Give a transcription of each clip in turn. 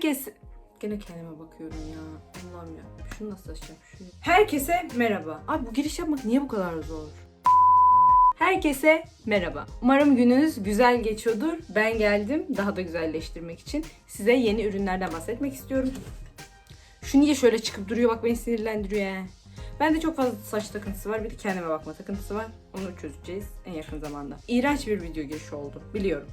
Herkes... Gene kendime bakıyorum ya. Allah'ım ya. Şunu nasıl açacağım? Şunu. Herkese merhaba. Abi bu giriş yapmak niye bu kadar zor? Herkese merhaba. Umarım gününüz güzel geçiyordur. Ben geldim daha da güzelleştirmek için. Size yeni ürünlerden bahsetmek istiyorum. Şu niye şöyle çıkıp duruyor bak beni sinirlendiriyor ya. Bende çok fazla saç takıntısı var. Bir de kendime bakma takıntısı var. Onu çözeceğiz en yakın zamanda. İğrenç bir video girişi oldu. Biliyorum.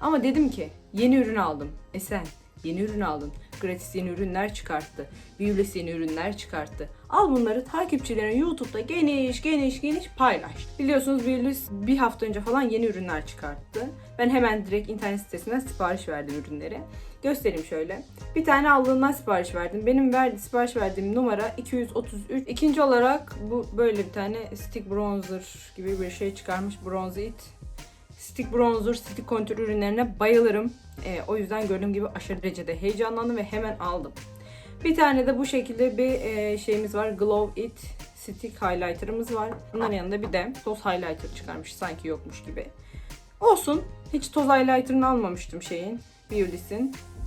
Ama dedim ki yeni ürün aldım. E sen yeni ürün aldın. Gratis yeni ürünler çıkarttı. Viewless yeni ürünler çıkarttı. Al bunları takipçilerin YouTube'da geniş geniş geniş paylaş. Biliyorsunuz Viewless bir hafta önce falan yeni ürünler çıkarttı. Ben hemen direkt internet sitesinden sipariş verdim ürünleri. Göstereyim şöyle. Bir tane aldığından sipariş verdim. Benim verdi, sipariş verdiğim numara 233. İkinci olarak bu böyle bir tane stick bronzer gibi bir şey çıkarmış. Bronze It. Stick bronzer, stick contour ürünlerine bayılırım. Ee, o yüzden gördüğüm gibi aşırı derecede heyecanlandım ve hemen aldım. Bir tane de bu şekilde bir e, şeyimiz var. Glow It Stick Highlighter'ımız var. Bunların yanında bir de toz highlighter çıkarmış sanki yokmuş gibi. Olsun. Hiç toz highlighter'ını almamıştım şeyin.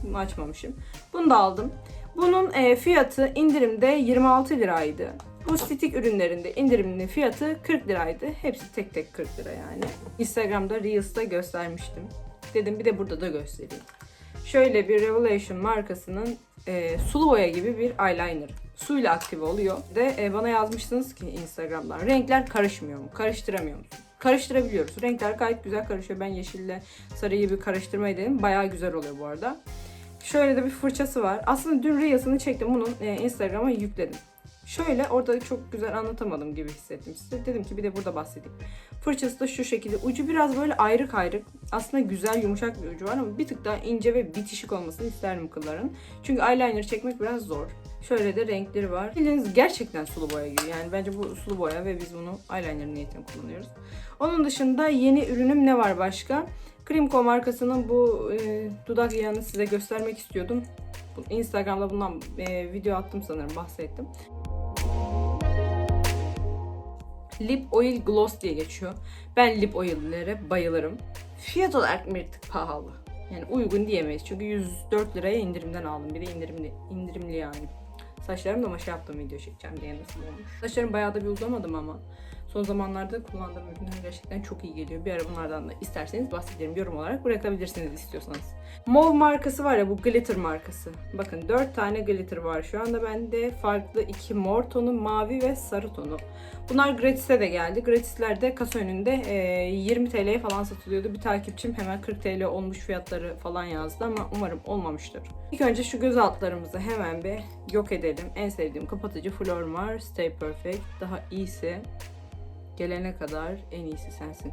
Bunu açmamışım. Bunu da aldım. Bunun e, fiyatı indirimde 26 liraydı. Bu stick ürünlerinde indirimli fiyatı 40 liraydı. Hepsi tek tek 40 lira yani. Instagram'da Reels'ta göstermiştim. Dedim bir de burada da göstereyim. Şöyle bir Revelation markasının e, sulu boya gibi bir eyeliner. Suyla aktive oluyor. De e, bana yazmışsınız ki Instagram'dan renkler karışmıyor mu? Karıştıramıyor musun? Karıştırabiliyoruz. Renkler gayet güzel karışıyor. Ben yeşille sarıyı bir karıştırmayı dedim. Bayağı güzel oluyor bu arada. Şöyle de bir fırçası var. Aslında dün Reels'ını çektim. Bunun e, Instagram'a yükledim. Şöyle orada çok güzel anlatamadım gibi hissettim size. Dedim ki bir de burada bahsedeyim. Fırçası da şu şekilde. Ucu biraz böyle ayrık ayrık. Aslında güzel yumuşak bir ucu var ama bir tık daha ince ve bitişik olmasını isterim kılların. Çünkü eyeliner çekmek biraz zor. Şöyle de renkleri var. Bildiğiniz gerçekten sulu boya gibi. Yani bence bu sulu boya ve biz bunu eyeliner niyetine kullanıyoruz. Onun dışında yeni ürünüm ne var başka? Krimko markasının bu e, dudak yağını size göstermek istiyordum. Instagram'da bundan e, video attım sanırım bahsettim. Lip Oil Gloss diye geçiyor. Ben lip oil'lere bayılırım. Fiyat olarak bir tık pahalı. Yani uygun diyemeyiz. Çünkü 104 liraya indirimden aldım. Bir de indirimli, indirimli yani. Saçlarım da maşa yaptım video çekeceğim diye nasıl olmuş. Saçlarım bayağı da bir uzamadım ama. Son zamanlarda kullandığım ürünler gerçekten çok iyi geliyor. Bir ara bunlardan da isterseniz bahsederim. Yorum olarak bırakabilirsiniz istiyorsanız. Mauve markası var ya bu glitter markası. Bakın 4 tane glitter var şu anda bende. Farklı iki mor tonu, mavi ve sarı tonu. Bunlar gratis'e de geldi. Gratis'ler de kasa önünde e, 20 TL'ye falan satılıyordu. Bir takipçim hemen 40 TL olmuş fiyatları falan yazdı ama umarım olmamıştır. İlk önce şu göz altlarımızı hemen bir yok edelim. En sevdiğim kapatıcı Flormar Stay Perfect. Daha iyisi gelene kadar en iyisi sensin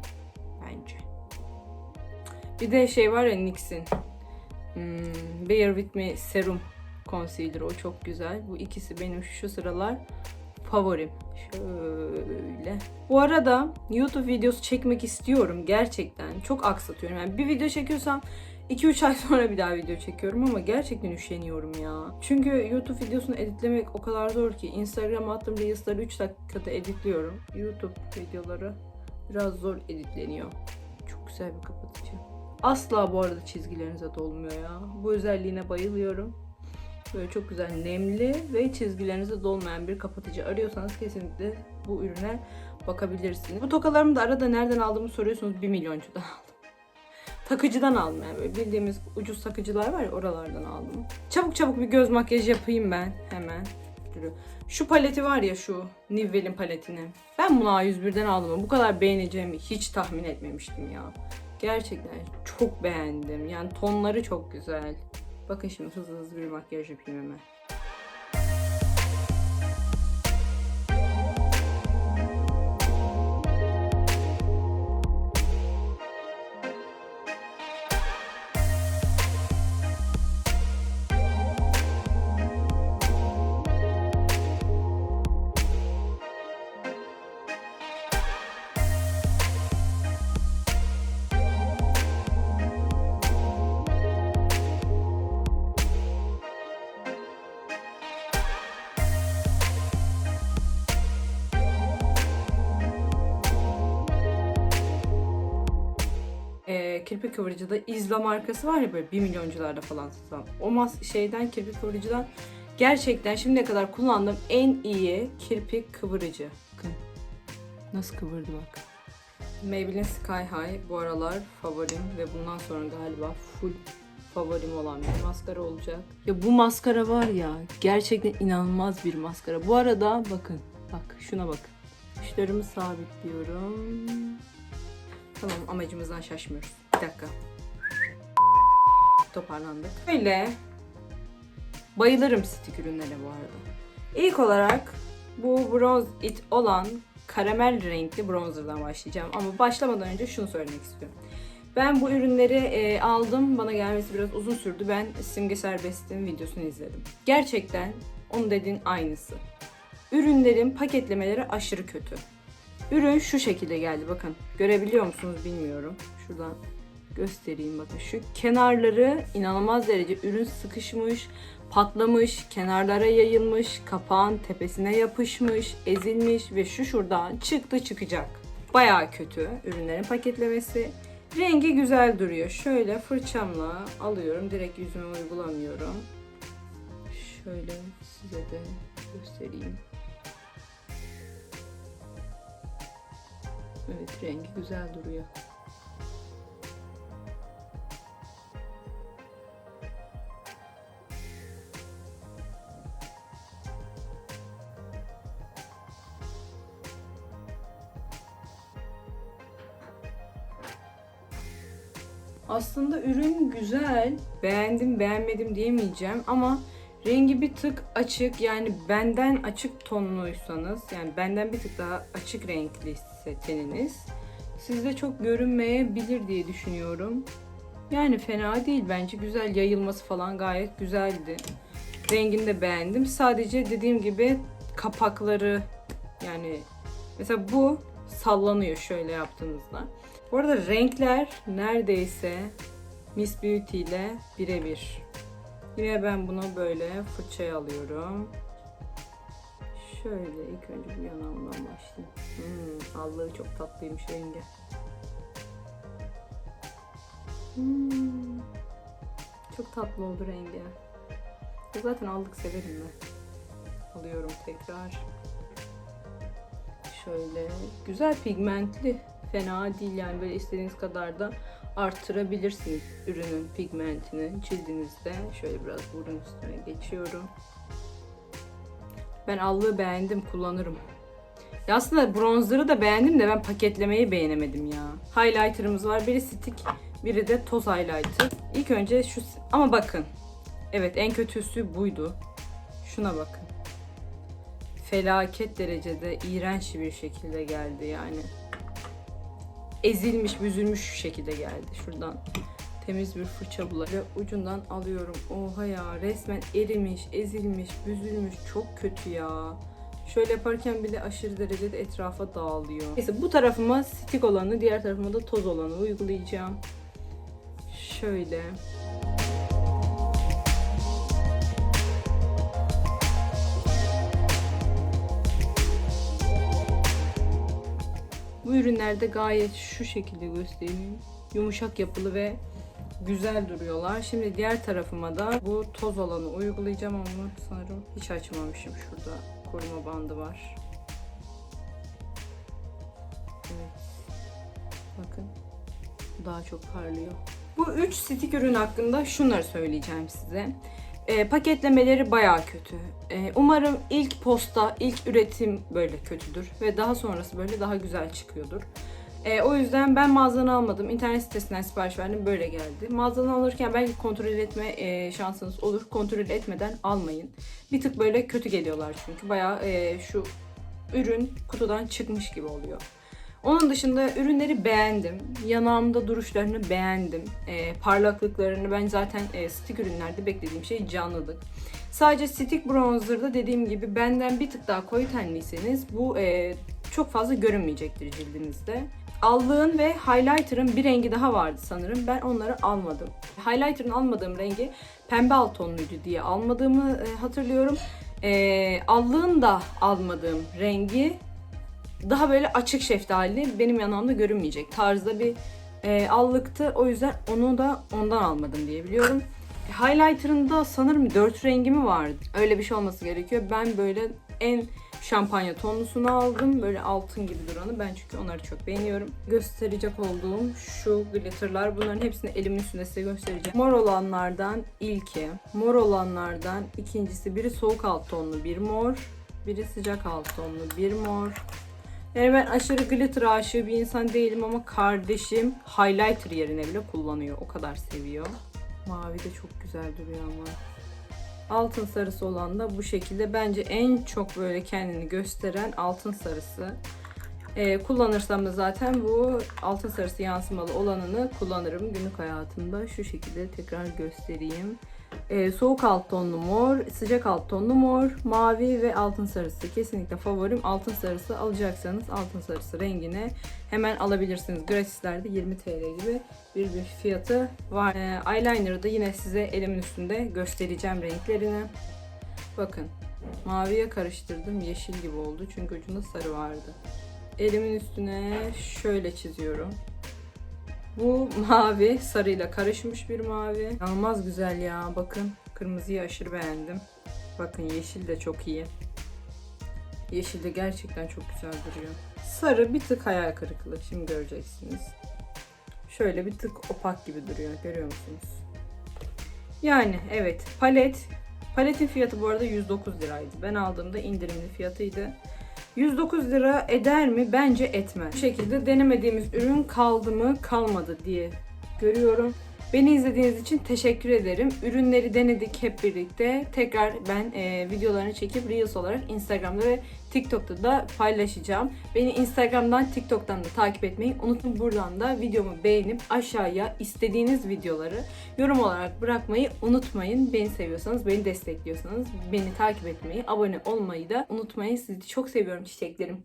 bence. Bir de şey var ya NYX'in hmm, Bear With Me Serum Concealer o çok güzel. Bu ikisi benim şu sıralar favorim. Şöyle. Bu arada YouTube videosu çekmek istiyorum gerçekten. Çok aksatıyorum. Yani bir video çekiyorsam 2-3 ay sonra bir daha video çekiyorum ama gerçekten üşeniyorum ya. Çünkü YouTube videosunu editlemek o kadar zor ki. Instagram'a attığım Reels'ları 3 dakikada editliyorum. YouTube videoları biraz zor editleniyor. Çok güzel bir kapatıcı. Asla bu arada çizgilerinize dolmuyor ya. Bu özelliğine bayılıyorum. Böyle çok güzel nemli ve çizgilerinize dolmayan bir kapatıcı arıyorsanız kesinlikle bu ürüne bakabilirsiniz. Bu tokalarımı da arada nereden aldığımı soruyorsunuz 1 milyoncudan aldım. Takıcıdan aldım yani böyle bildiğimiz ucuz takıcılar var ya oralardan aldım. Çabuk çabuk bir göz makyajı yapayım ben hemen. Şu paleti var ya şu Nivell'in paletini. Ben bunu A101'den aldım. Bu kadar beğeneceğimi hiç tahmin etmemiştim ya. Gerçekten çok beğendim. Yani tonları çok güzel. Bakın şimdi hızlı hızlı bir makyaj yapayım hemen. Kirpik kıvırıcıda izla markası var ya böyle 1 milyoncularda falan satılan. O mas şeyden kirpik kıvırıcıdan gerçekten şimdiye kadar kullandığım en iyi kirpik kıvırıcı. Bakın nasıl kıvırdı bak. Maybelline Sky High bu aralar favorim ve bundan sonra galiba full favorim olan bir maskara olacak. Ya bu maskara var ya gerçekten inanılmaz bir maskara. Bu arada bakın bak şuna bakın. Uçlarımı sabitliyorum. Tamam amacımızdan şaşmıyoruz. Bir dakika. Toparlandık. Böyle bayılırım stick ürünlere bu arada. İlk olarak bu Bronze It olan karamel renkli bronzerdan başlayacağım. Ama başlamadan önce şunu söylemek istiyorum. Ben bu ürünleri e, aldım. Bana gelmesi biraz uzun sürdü. Ben Simge Serbest'in videosunu izledim. Gerçekten onun dediğin aynısı. Ürünlerin paketlemeleri aşırı kötü. Ürün şu şekilde geldi bakın. Görebiliyor musunuz bilmiyorum. Şuradan göstereyim bakın. Şu kenarları inanılmaz derece ürün sıkışmış, patlamış, kenarlara yayılmış, kapağın tepesine yapışmış, ezilmiş ve şu şuradan çıktı çıkacak. Bayağı kötü ürünlerin paketlemesi. Rengi güzel duruyor. Şöyle fırçamla alıyorum. Direkt yüzüme uygulamıyorum. Şöyle size de göstereyim. Evet rengi güzel duruyor. Aslında ürün güzel. Beğendim beğenmedim diyemeyeceğim ama rengi bir tık açık. Yani benden açık tonluysanız yani benden bir tık daha açık renkliyse teniniz sizde çok görünmeyebilir diye düşünüyorum. Yani fena değil bence güzel yayılması falan gayet güzeldi. Rengini de beğendim. Sadece dediğim gibi kapakları yani mesela bu sallanıyor şöyle yaptığınızda. Bu arada renkler neredeyse Miss Beauty ile birebir. Yine ben bunu böyle fırçaya alıyorum. Şöyle ilk önce bu yanağımdan başlayayım. Hmm, allığı çok tatlıymış rengi. Hmm, çok tatlı oldu rengi. Zaten allık severim ben. Alıyorum tekrar. Şöyle güzel pigmentli. Fena değil yani böyle istediğiniz kadar da arttırabilirsiniz ürünün pigmentini çizdiğinizde. Şöyle biraz burun üstüne geçiyorum. Ben allığı beğendim, kullanırım. Ya aslında bronzer'ı da beğendim de ben paketlemeyi beğenemedim ya. Highlighter'ımız var. Biri stick, biri de toz highlighter. İlk önce şu ama bakın. Evet en kötüsü buydu. Şuna bakın. Felaket derecede iğrenç bir şekilde geldi yani. Ezilmiş, büzülmüş şekilde geldi. Şuradan temiz bir fırça bulup ve ucundan alıyorum. Oha ya resmen erimiş, ezilmiş, büzülmüş. Çok kötü ya. Şöyle yaparken bile aşırı derecede etrafa dağılıyor. Neyse bu tarafıma stick olanı, diğer tarafıma da toz olanı uygulayacağım. Şöyle. Bu ürünlerde gayet şu şekilde göstereyim. Yumuşak yapılı ve güzel duruyorlar. Şimdi diğer tarafıma da bu toz olanı uygulayacağım ama sanırım hiç açmamışım. Şurada koruma bandı var. Evet. Bakın. Daha çok parlıyor. Bu 3 stick ürün hakkında şunları söyleyeceğim size. E, paketlemeleri baya kötü. E, umarım ilk posta, ilk üretim böyle kötüdür ve daha sonrası böyle daha güzel çıkıyordur. E, o yüzden ben mağazadan almadım. İnternet sitesinden sipariş verdim. Böyle geldi. Mağazadan alırken belki kontrol etme e, şansınız olur. Kontrol etmeden almayın. Bir tık böyle kötü geliyorlar çünkü. Baya e, şu ürün kutudan çıkmış gibi oluyor. Onun dışında ürünleri beğendim. Yanağımda duruşlarını beğendim. E, parlaklıklarını ben zaten e, stick ürünlerde beklediğim şey canlılık. Sadece stick bronzer'da dediğim gibi benden bir tık daha koyu tenliyseniz bu e, çok fazla görünmeyecektir cildinizde. Allığın ve highlighter'ın bir rengi daha vardı sanırım. Ben onları almadım. Highlighter'ın almadığım rengi pembe alt tonluydu diye almadığımı e, hatırlıyorum. E, allığın da almadığım rengi daha böyle açık şeftali benim yanağımda görünmeyecek tarzda bir e, allıktı. O yüzden onu da ondan almadım diye biliyorum. Highlighter'ında sanırım 4 rengi mi vardı? Öyle bir şey olması gerekiyor. Ben böyle en şampanya tonlusunu aldım. Böyle altın gibi duranı. Ben çünkü onları çok beğeniyorum. Gösterecek olduğum şu glitterlar. Bunların hepsini elimin üstünde size göstereceğim. Mor olanlardan ilki. Mor olanlardan ikincisi. Biri soğuk alt tonlu bir mor. Biri sıcak alt tonlu bir mor. Yani ben aşırı glitter aşığı bir insan değilim ama kardeşim highlighter yerine bile kullanıyor. O kadar seviyor. Mavi de çok güzel duruyor ama. Altın sarısı olan da bu şekilde. Bence en çok böyle kendini gösteren altın sarısı. Ee, kullanırsam da zaten bu altın sarısı yansımalı olanını kullanırım günlük hayatımda. Şu şekilde tekrar göstereyim. Ee, soğuk alt tonlu mor, sıcak alt tonlu mor, mavi ve altın sarısı. Kesinlikle favorim altın sarısı. Alacaksanız altın sarısı rengine hemen alabilirsiniz. Gratislerde 20 TL gibi bir, bir fiyatı var. Ee, eyeliner'ı da yine size elimin üstünde göstereceğim renklerini. Bakın maviye karıştırdım yeşil gibi oldu çünkü ucunda sarı vardı. Elimin üstüne şöyle çiziyorum. Bu mavi sarıyla karışmış bir mavi. İnanılmaz güzel ya bakın. Kırmızıyı aşırı beğendim. Bakın yeşil de çok iyi. Yeşil de gerçekten çok güzel duruyor. Sarı bir tık hayal kırıklığı. Şimdi göreceksiniz. Şöyle bir tık opak gibi duruyor. Görüyor musunuz? Yani evet palet. Paletin fiyatı bu arada 109 liraydı. Ben aldığımda indirimli fiyatıydı. 109 lira eder mi? Bence etmez. Bu şekilde denemediğimiz ürün kaldı mı kalmadı diye görüyorum. Beni izlediğiniz için teşekkür ederim. Ürünleri denedik hep birlikte. Tekrar ben e, videolarını çekip Reels olarak Instagram'da ve TikTok'ta da paylaşacağım. Beni Instagram'dan, TikTok'tan da takip etmeyi unutmayın. Buradan da videomu beğenip aşağıya istediğiniz videoları yorum olarak bırakmayı unutmayın. Beni seviyorsanız, beni destekliyorsanız beni takip etmeyi, abone olmayı da unutmayın. Sizi çok seviyorum çiçeklerim.